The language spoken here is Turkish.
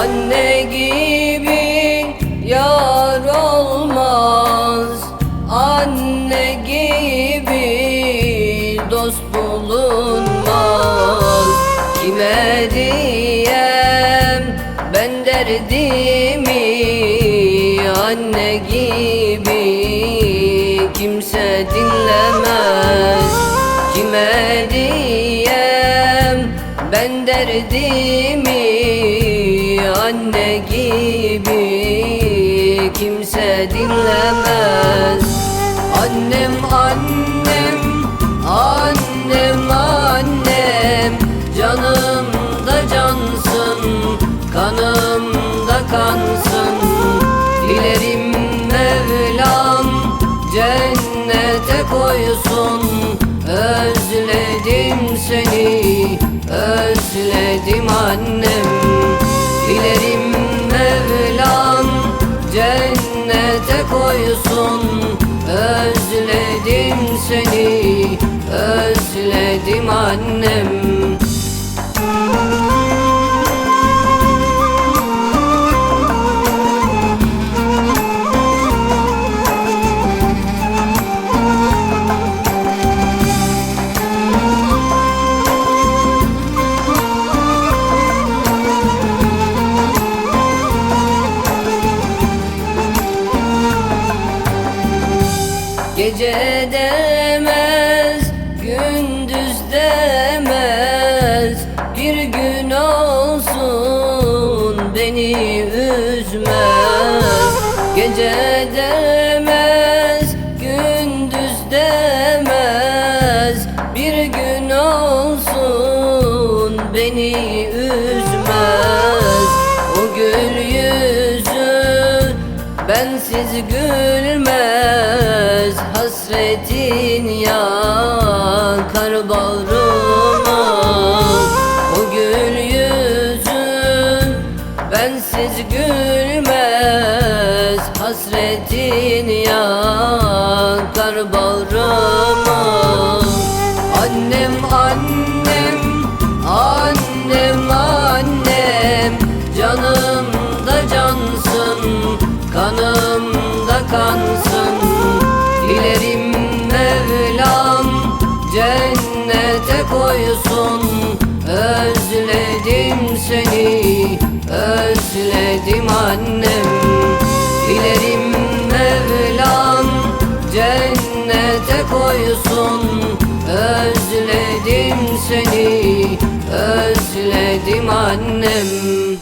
Anne gibi yar olmaz. Anne gibi dost bulunmaz. Kime diyem ben derdimi? Anne gibi kimse dinlemez. Kime diyem ben derdimi gibi kimse dinlemez. Annem annem annem annem Canımda cansın kanımda kansın. Dilerim Mevlam cennete koysun Özledim cennete koysun. Özledim seni özledim annem Gece demez, gündüz demez. Bir gün olsun beni üzmez. Gece demez, bensiz gülmez Hasretin yakar bağrıma. O gül yüzün bensiz gülmez Hasretin yakar bağrıma. Annem annem annem annem cansın kanımda kansın. Dilerim Mevlam cennete koysun. Özledim seni özledim annem. Dilerim Mevlam cennete koysun. Özledim seni özledim annem